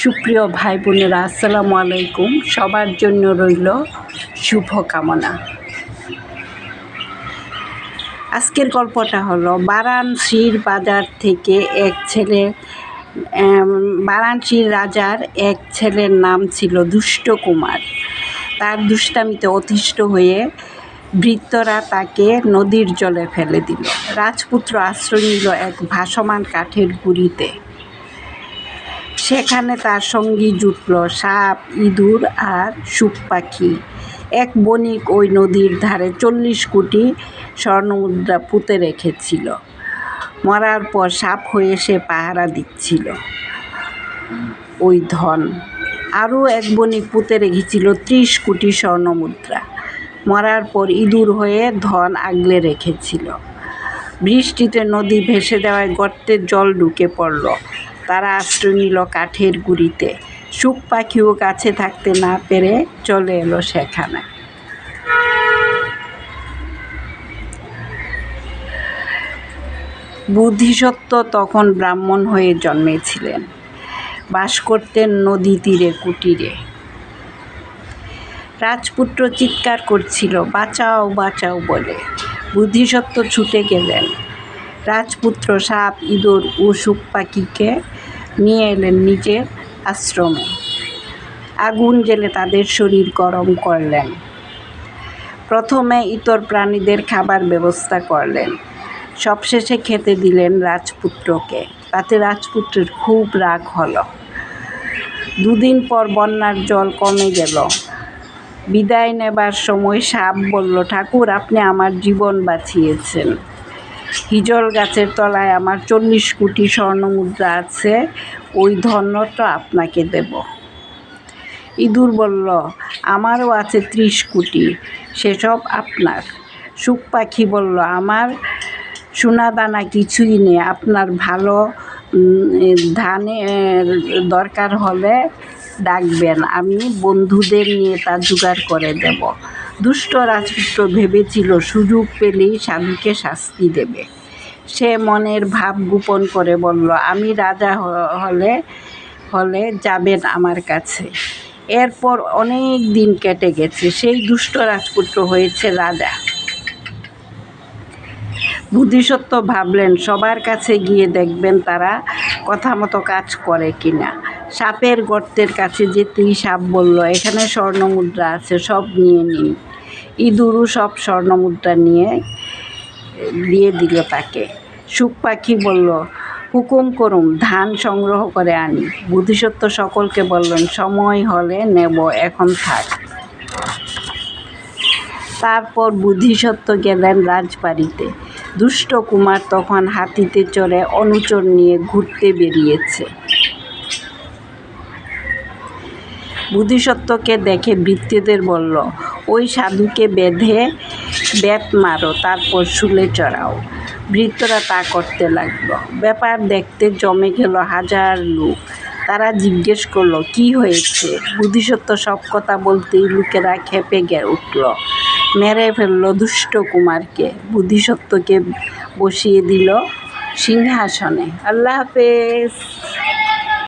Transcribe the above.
সুপ্রিয় ভাই বোনেরা আসসালামু আলাইকুম। সবার জন্য রইল শুভকামনা। আজকের গল্পটা হলো, বারাণসীর বাজার থেকে এক ছেলে বারাণসীর রাজার এক ছেলের নাম ছিল দুষ্ট কুমার। তার দুষ্টামিতে অতিষ্ঠ হয়ে ভৃত্যরা তাকে নদীর জলে ফেলে দিল। রাজপুত্র আশ্রয় নিল এক ভাসমান কাঠের গুঁড়িতে। সেখানে তার সঙ্গী জুটল সাপ, ইঁদুর আর সুখ পাখি। এক বণিক ওই নদীর ধারে চল্লিশ কোটি স্বর্ণমুদ্রা পুঁতে রেখেছিল। মরার পর সাপ হয়ে সে পাহারা দিচ্ছিল। ওই ধন। আরও এক বণিক পুঁতে রেখেছিল ত্রিশ কোটি স্বর্ণমুদ্রা। মরার পর ইঁদুর হয়ে ধন আগলে রেখেছিল। বৃষ্টিতে নদী ভেসে দেওয়ায় গর্তের জল ঢুকে পড়ল। তারা আশ্রয় নিল কাঠের গুঁড়িতে। সুখ পাখিও কাছে থাকতে না পেরে চলে এলো সেখানে। বুদ্ধিসত্ত্ব তখন ব্রাহ্মণ হয়ে জন্মেছিলেন। বাস করতেন নদী তীরে, কুটিরে। রাজপুত্র চিৎকার করছিল, বাঁচাও বাঁচাও বলে। বুদ্ধিসত্ত্ব ছুটে গেলেন। রাজপুত্র সাপ, ইঁদুর ও সুখ পাখিকে নিয়ে এলেন নিজের আশ্রমে। আগুন জেলে তাদের শরীর গরম করলেন। প্রথমে ইতর প্রাণীদের খাবার ব্যবস্থা করলেন। সবশেষে খেতে দিলেন রাজপুত্রকে। তাতে রাজপুত্রের খুব রাগ হলো। দুদিন পর বন্যার জল কমে গেল। বিদায় নেবার সময় সাপ বলল, ঠাকুর, আপনি আমার জীবন বাঁচিয়েছেন। হিজল গাছের তলায় আমার চল্লিশ কোটি স্বর্ণমুদ্রা আছে, ওই ধন্যটা আপনাকে দেব। ইঁদুর বলল, আমারও আছে ত্রিশ কোটি, সেসব আপনার। সুখ পাখি বলল, আমার সোনা দানা কিছুই নেই, আপনার ভালো ধানের দরকার হলে ডাকবেন, আমি বন্ধুদের নিয়ে তা জোগাড় করে দেব। দুষ্ট রাজপুত্র ভেবেছিল, সুযোগ পেলেই স্বামীকে শাস্তি দেবে। সে মনের ভাব গোপন করে বলল, আমি রাজা হলে হলে যাবেন আমার কাছে। এরপর অনেক দিন কেটে গেছে, সেই দুষ্ট রাজপুত্র হয়েছে রাজা। বুদ্ধিসত্ত্ব ভাবলেন, সবার কাছে গিয়ে দেখবেন তারা কথা মতো কাজ করে কিনা। সাপের গর্তের কাছে যেতেই সাপ বলল, এখানে স্বর্ণমুদ্রা আছে, সব নিয়ে নিন। ইঁদুরও সব স্বর্ণমুদ্রা নিয়ে, দিয়ে দিল তাকে। সুখ পাখি বলল, হুকুম করুন ধান সংগ্রহ করে আনি। বুদ্ধিসত্ত্ব সকলকে বললেন, সময় হলে নেব, এখন থাক। তারপর বুদ্ধিসত্ত্ব গেলেন রাজবাড়িতে। দুষ্ট কুমার তখন হাতিতে চড়ে অনুচর নিয়ে ঘুরতে বেরিয়েছে। বুদ্ধিসত্ত্বকে দেখে বৃত্তিদের বলল ওই সাধুকে বেঁধে বেত মারো, তারপর শুলে চড়াও। বৃত্তরা তা করতে লাগল। ব্যাপার দেখতে জমে গেল হাজার লোক। তারা জিজ্ঞেস করল, কি হয়েছে? বুদ্ধিসত্ত্ব সব কথা বলতেই লোকেরা খেপে গে উঠল। মেরে ফেলল দুষ্ট কুমারকে। বুদ্ধিসত্ত্বকে বসিয়ে দিল সিংহাসনে। আল্লাহ হাফেজ।